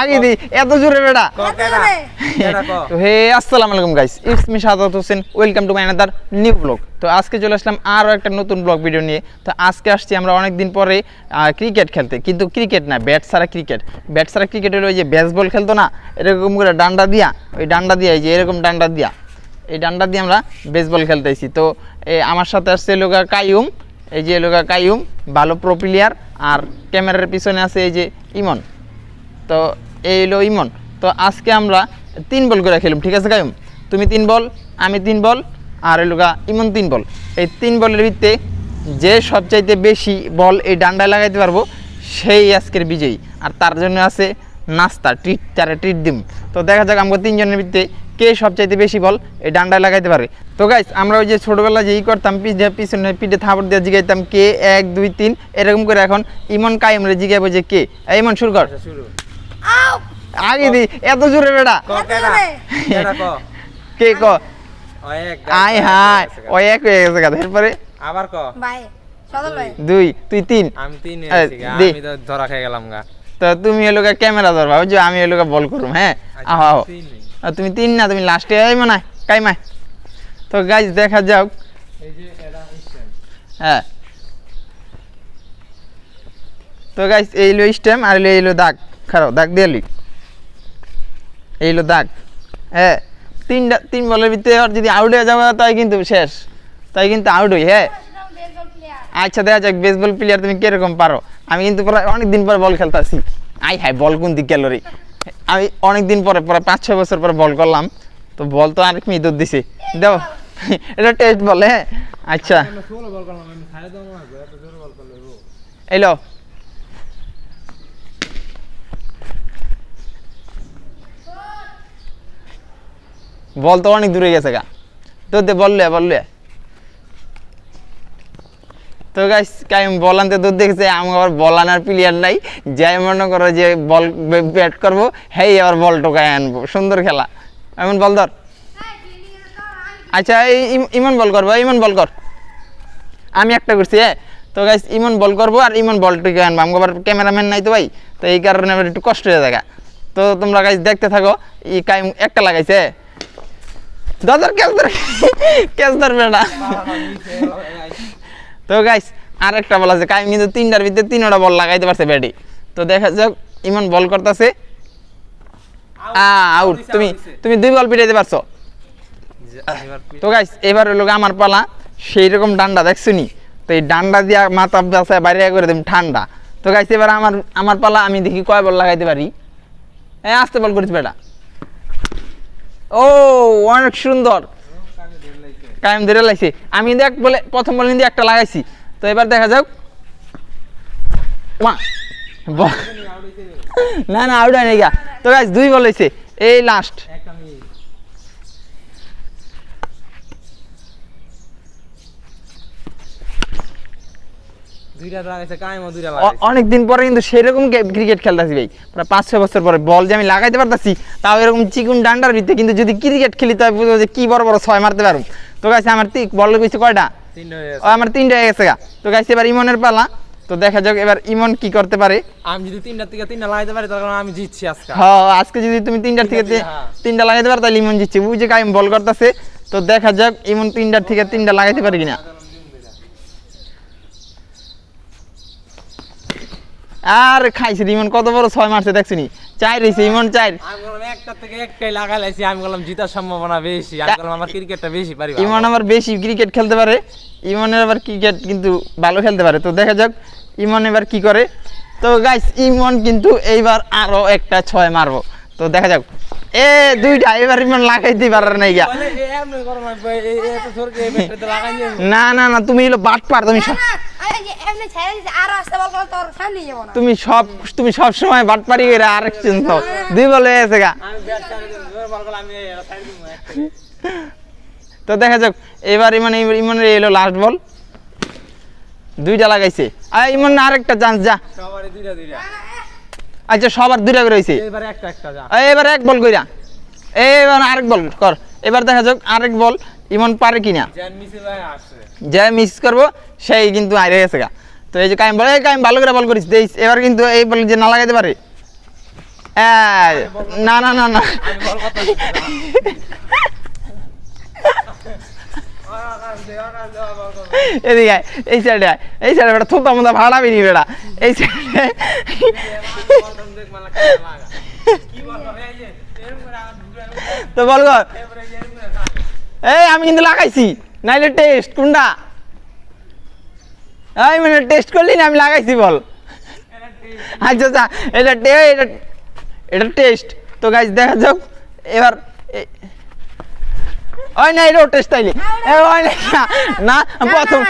আগে দি এত জোরে বেটা হে আসসালামু আলাইকুম guys it's me Sadat Hossain welcome to my another new blog তো আজকে চলে আসলাম আরও একটা নতুন ব্লগ ভিডিও নিয়ে। তো আজকে আসছি আমরা অনেক দিন পরে ক্রিকেট খেলতে। কিন্তু ক্রিকেট না ব্যাট ছাড়া ক্রিকেট ব্যাট ছাড়া ক্রিকেট হলো ওই যে বেসবল খেলতো না এরকম করে ডান্ডা দিয়া ওই ডান্ডা দিয়া এই যে এরকম ডান্ডা দিয়া এই ডান্ডা দিয়ে আমরা বেসবল খেলতেছি। তো এ, আমার সাথে আসছে লোকা কাইউম এই যে লোকা কাইউম ভালো প্রো প্লেয়ার আর ক্যামেরার পিছনে আছে এই যে ইমন। তো এই হলো ইমন। তো আজকে আমরা তিন বল করে খেলুম ঠিক আছে কায়ুম? তুমি তিন বল আমি তিন বল আর এলো গা ইমন তিন বল। এই তিন বলের ভিত্তিতে যে সবচাইতে বেশি বল এই ডান্ডায় লাগাইতে পারব সেই আজকের বিজয়ী। আর তার জন্য আছে নাস্তা ট্রিট তারা ট্রিট দিম। তো দেখা যাক আমাকে তিনজনের ভিত্তিতে কে সবচাইতে বেশি বল এই ডান্ডায় লাগাইতে পারে। তো গাইস আমরা ওই যে ছোটোবেলা যেই করতাম পিঠে পিছনে পিঠে থাপড় দিয়ে জিগাইতাম কে এক দুই তিন এরকম করে এখন ইমন কাইমরে জিগাইবো যে কে। ইমন শুরু কর। আচ্ছা, শুরু। আগে দি এত জোরে বেটা। ক ক? কে ক? ও এক হায় ও এক গেছে এরপরে? আবার ক? ভাই। দুই তুই তিন। আমি তিন গা। আমি তো ধরা খেয়ে গেলাম গা। তো তুমি এলো ক্যামেরা ধরবা বুঝছ? আমি এলো বল করুম হ্যাঁ? আহ আহো। আহো তুমি তিন না তুমি লাস্টে মনে হয় কাইমায় তো গাইজ দেখা যাক। এই যে এটা instant। হ্যাঁ। তো গাইস এই হলো স্টেম আর এই হলো দাগ। খারাপ দাগ দিয়ে লি এই হলো দাগ। হ্যাঁ তিনটা তিন বলের ভিতরে আর যদি আউট হয়ে যাবে তাই কিন্তু শেষ। তাই কিন্তু আউট হই হ্যাঁ? আচ্ছা দেখা যাক বেসবল প্লেয়ার তুমি কীরকম পারো। আমি কিন্তু প্রায় অনেক দিন পরে বল খেলতেছি। আই হাই বল কোন দিক গেল রে? আমি অনেক দিন পরে প্রায় পাঁচ ছয় বছর পরে বল করলাম। তো বল তো আরেক মিদুর দিছে। দাও। এটা টেস্ট বল হ্যাঁ? আচ্ছা। আমরা ষোলো বল করলাম, আমি ছাড়ে দেবো না, এত জোরে বল করলে হইবো। এলো বল তো অনেক দূরে গেছে গা। তো বললে বললে তো গাইস কাইম বল আনতে দূর দেখেছে আমি আবার বল আনার প্লেয়ার নাই। যাই মনে করো যে বল ব্যাট করব, হেই আবার বল টোকায় আনব। সুন্দর খেলা। এমন বল ধর। আচ্ছা এই ইমন বল করব, ইমন বল কর। আমি একটা করছি হ্যাঁ। তো গাইস ইমন বল করব আর ইমন বলটিকে আনব। আমাকে আবার ক্যামেরাম্যান নাই তো ভাই। তো এই কারণে আমার একটু কষ্ট হয়ে যায় তো তোমরা গাইস দেখতে থাকো ই কাইম একটা লাগাইছে দাদার ক্যাচ ধর ক্যাচ ধরবে না। তো গাইস আর একটা বল আছে। কাইম কিন্তু তিনটার ভিতরে তিনটা বল লাগাইতে পারছে ব্যাটি তো দেখা যাক, ইমন বল করতেছে। আউট তুমি তুমি দুই বল পিটাইতে পারছ। তো গাইস এবার হলো আমার পালা। সেই রকম ডান্ডা, দেখছ নি? তো এই ডান্ডা দিয়া মাথা বাসায় বাইরে করে দেব ঠান্ডা। তো গাইস এবার আমার আমার পালা, আমি দেখি কয় বল লাগাইতে পারি। হ্যাঁ আসতে বল করিস বেটা। ও, অনেক সুন্দর। কায়েম ধরে লাইছে। আমি দেখ বলে প্রথম বলে কিন্তু একটা লাগাইছি। তো এবার দেখা যাক। মা না না আউট হয়নি গা। তো গাছ দুই বলেছে এই লাস্ট একটা মিনিট। দুইটা লাগাইছে কাইমও দুইটা লাগাইছে অনেক দিন পরে কিন্তু সেরকম ক্রিকেট খেলতেছি ভাই। প্রায় পাঁচ ছয় বছর পরে বল যে আমি লাগাইতে পারতাছি তাও এরকম চিকুন ডান্ডার ভিতরে কিন্তু যদি ক্রিকেট খেলি তাহলে বুঝব যে কি বড় বড় ছয় মারতে পারব। তো গাইছে আমার বল কইছে কয়টা? গেছে। আমার তিনটা হয়ে গেছে গা। তো গাইছে এবার ইমনের পালা। তো দেখা যাক এবার ইমন কি করতে পারে। আমি যদি তিনটা থেকে তিনটা লাগাইতে পারি তখন আমি জিতছি আজকে। হ্যাঁ আজকে যদি তুমি তিনটার থেকে হ্যাঁ। তিনটা লাগাইতে পারো তাহলে ইমন জিতছে। বুঝে কাইম বল করতেছে। তো দেখা যাক ইমন তিনটার থেকে তিনটা লাগাইতে পারে কিনা। আর খাইছে ইমন কত বড় ছয় মারছে দেখছিনি? চাই রয়েছে ইমন চাই আমি একটা থেকে একটাই লাগাই লাইছি আমি বললাম জিতার সম্ভাবনা বেশি। আমি বললাম আমার ক্রিকেটটা বেশি পারি ইমন আবার বেশি ক্রিকেট খেলতে পারে। ইমনের আবার ক্রিকেট কিন্তু ভালো খেলতে পারে। তো দেখা যাক ইমন এবার কি করে। তো গাইস ইমন কিন্তু এইবার আরও একটা ছয় মারবো। তো দেখা যাক। এ দুইটা এবার ইমন লাগাইতে পারার নাই গা বলে, করো না, এ- এ- এ এত জোরকে এ ব্যাটটাতে লাগাই নিয়ে না না না তুমি হলো বাট পার তুমি আর তুমি সব তুমি সব সময় বাট পারি করে আরেক চিন্তা দুই বলে এসে গা। তো দেখা যাক এবার ইমন ইমনের এলো লাস্ট বল দুইটা লাগাইছে। আর ইমন আরেকটা চান্স যা। আচ্ছা সবার দুইটা করে হয়েছে। এবারে একটা একটা যা। এবার এক বল কইরা। এবার আরেক বল কর। এবার দেখা যাক আরেক বল ইমন পারে কিনা। যে মিস করব। সেই কিন্তু আইরে গেছে গা। তো এই যে কাইম বলে, এই কাইম ভালো করে বল করিস, দেইস। এবার কিন্তু এই বল যে না লাগাইতে পারে। না না না না। এই সাইডে ভাড়া এই তো বল। এই, আমি কিন্তু লাগাইছি। নাইলে টেস্ট কোনটা? এই মানে টেস্ট করলি না আমি লাগাইছি বল। আচ্ছা আচ্ছা এটা এটা এটা টেস্ট তো গাইজ দেখা যাক। এবার ওই না এটাও টেস্ট তাইলে। ওই না না প্রথম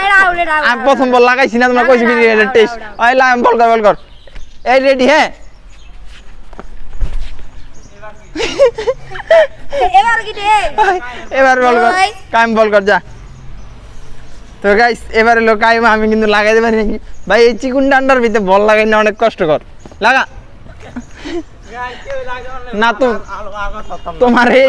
আমি প্রথম বল লাগাইছি না তোমরা কইছি এটা টেস্ট ওই লা বল কর বল কর। এই রেডি হ্যাঁ? এবার বল কর। কাইম বল কর যা। তো গাইস এবারে লোক আমি কিন্তু লাগাইতে পারি নাকি? ভাই এই চিকুন ডান্ডার ভিতরে বল লাগাই না অনেক কষ্টকর। লাগা? না। তো। তোমার এই।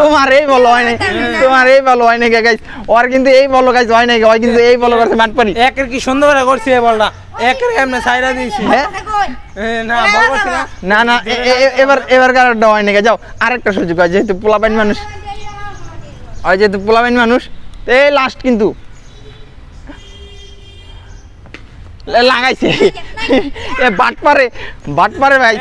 তোমার এই বল হয় নাই তোমার এই বল হয় নাকি গাইস ওর কিন্তু এই বল গাইস হয় নাকি ওই কিন্তু এই বল করছে মাঠ পারি একের কি সুন্দর করে করছি এই বলটা? একের এমনি ছাইরা দিছি। হ্যাঁ? না বল না। না এবার এবার কারটা হয় নাকি যাও আরেকটা সুযোগ হয় যেহেতু পোলাপাইন মানুষ। ওই যেহেতু পোলাপাইন মানুষ তো এই লাস্ট কিন্তু লাগাইছে। এ বাট পারে বাট পারে ভাই।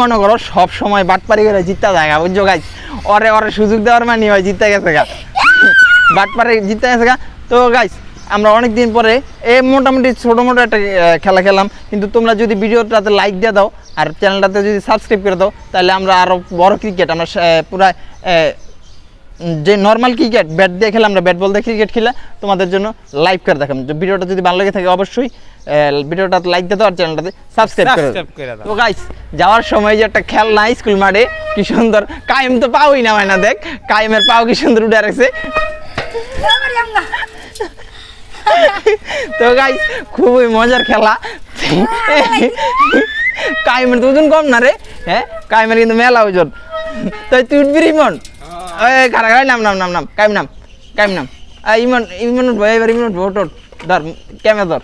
মনে সব সময় বাটপারি করে জিততে জায়গা বুঝছ গাইজ ওরে ওরে সুযোগ দেওয়ার মানে হয় জিততে গেছে গা। বাটপারে জিততে গেছে গা। তো গাইজ আমরা অনেক দিন পরে এ মোটামুটি ছোটো মোটো একটা খেলা খেলাম। কিন্তু তোমরা যদি ভিডিওটাতে লাইক দিয়ে দাও আর চ্যানেলটাতে যদি সাবস্ক্রাইব করে দাও তাহলে আমরা আরও বড় ক্রিকেট আমরা পুরা আহ, যে নর্মাল ক্রিকেট ব্যাট দিয়ে খেলে আমরা ব্যাট বল দিয়ে ক্রিকেট খেলে তোমাদের জন্য লাইভ করে দেখাম। ভিডিওটা যদি ভালো লেগে থাকে অবশ্যই ভিডিওটাতে লাইক দিয়ে দাও আর চ্যানেলটাতে সাবস্ক্রাইব করে। তো গাইস যাওয়ার সময় যে একটা খেলনা স্কুল মাঠে কি সুন্দর কায়েম তো পাওই না হয় না দেখ কায়েমের পাও কি সুন্দর উঠে রাখছে তো গাই খুবই মজার খেলা। কাইমের তো ওজন কম না রে হ্যাঁ? কাইমের কিন্তু মেলা ওজন। তাই তুই উঠবি ইমন? ওই খারা খারাই নাম নাম নাম নাম। কাইম নাম কাইম নাম। ইমন ইমন উঠবো এবার ইমন উঠবো ওঠ। ধর ক্যামেরা ধর।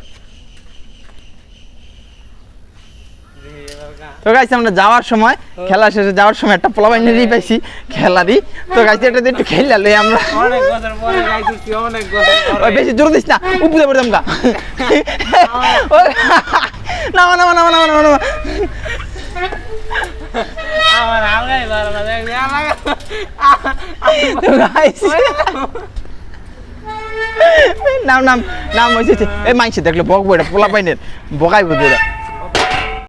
তো গাইছে আমরা যাওয়ার সময় খেলা শেষে যাওয়ার সময় একটা পোলা বাইনারি পাইছি খেলারই তো গাইছে এটা একটু খেলালে আমরা। অনেক বছর পরে গাইতেছি অনেক বছর ওই পরে বেশি জোর দিস না উপরে পড়তাম গা। আমার ভালো না দেখ আলগা তো গাইস। নাম নাম নাম হয়েছে এই মাইছে দেখলে বক বইটা পোলা পাইনের বকাই বুঝে